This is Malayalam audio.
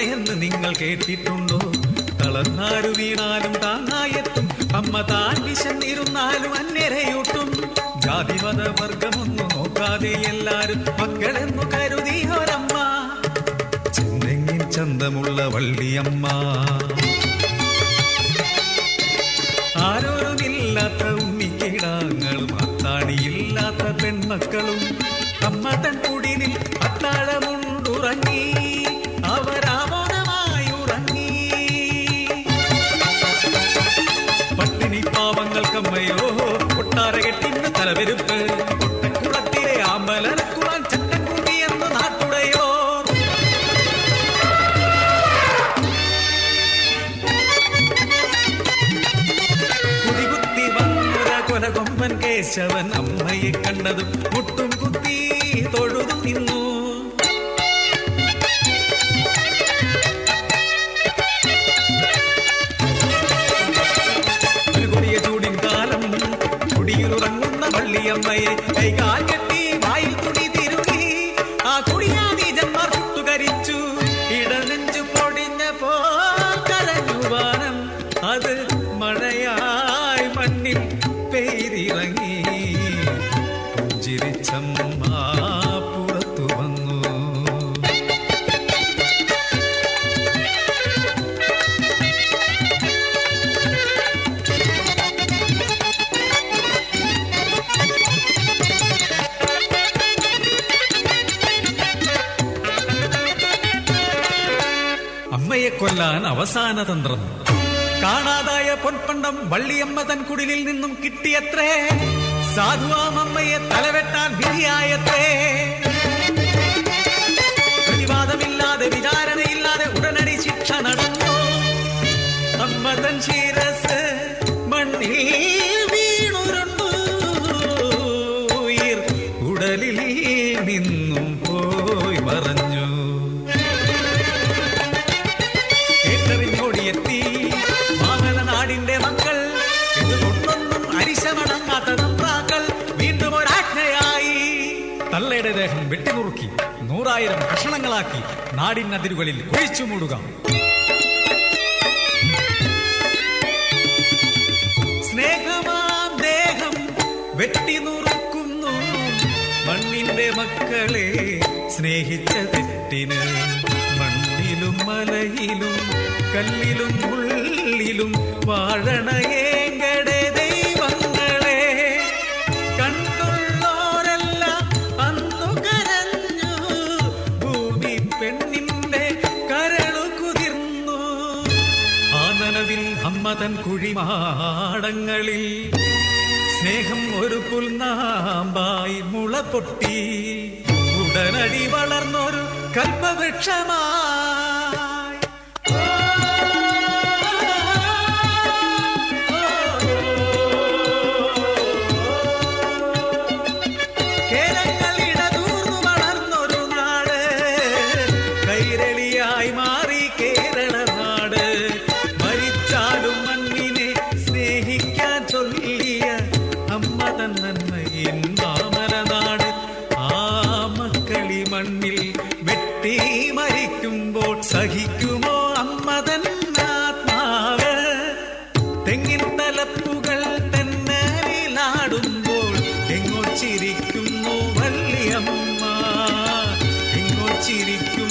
കേട്ടിട്ടുണ്ടോ? തളർന്നാരു വീണാലും താങ്ങായെത്തും. അമ്മ താൻ വിശന്നിരുന്നാലും അന്യരയൂട്ടും. ജാതിമത വർഗമൊന്നും നോക്കാതെ എല്ലാരും മക്കളെന്നു കരുതിയോരമ്മ ചെന്നെങ്ങിൻ ചന്തമുള്ള വള്ളിയമ്മ. ആരോരുമില്ലാത്ത ഉണ്ണിക്കിടാങ്ങളും അത്താണിയില്ലാത്ത പെൺമക്കളും. അമ്മ തൻ കുടിലിൽ അത്താഴമുണ്ടുറങ്ങി. കേശവൻ അമ്മയെ കണ്ടതും മുട്ടും കുത്തി തൊഴുതു നിന്നു. ഒരു കൊടിയ ചൂടിൻ കാലം കുടിയിലുറങ്ങുന്ന വള്ളിയമ്മയെ കെട്ടി വായിൽ തുണി തിരുകി ആ കുടിയാതി ജന്മാർ ചുട്ടുകരിച്ചു ഇടനെഞ്ചു പൊടിഞ്ഞപ്പോ കരഞ്ഞു വാനം. അത് മഴയായി മണ്ണിൽ പെയ്തിറങ്ങി. അമ്മയെ കൊല്ലാൻ അവസാന തന്ത്രം. കാണാതായ പൊൻപണ്ടം വള്ളിയമ്മ തൻ കുടിലിൽ നിന്നും കിട്ടിയത്രേ. സാധുവാം അമ്മയെ തലവെട്ടാൻ വിധിയായത്രേ. പ്രതിവാദമില്ലാതെ വിചാരണയില്ലാതെ ഉടനടി ശിക്ഷ നടന്നു. അമ്മ തൻ ശിരസ് മണ്ണിൽ വീണുരുണ്ടു. ഉടലിൽ നിന്നും. തള്ളയുടെ ദേഹം വെട്ടിനുറുക്കി നൂറായിരം കഷണങ്ങളാക്കി നാടിനതിരുകളിൽ കുഴിച്ചു മൂടുക. സ്നേഹമാം ദേഹം വെട്ടിനുറുക്കുന്നു. മണ്ണിന്റെ മക്കളെ സ്നേഹിച്ച തെറ്റിന് മണ്ണിലും മലയിലും കല്ലിലും ഉള്ളിലും വാഴണയേങ്കടെ ആ അമ്മതൻ അമ്മ തൻ കുഴിമാടങ്ങളിൽ സ്നേഹം ഒരു പുൽനാമ്പായി മുള പൊട്ടി ഉടനടി വളർന്നൊരു കൽപ്പവൃക്ഷമായി നാട് ആ മക്കളി മണ്ണിൽ വെട്ടി സഹിക്കുമോ ചിരിക്കുന്നു വല്യമ്മ എങ്ങോ ചിരിക്കുന്നു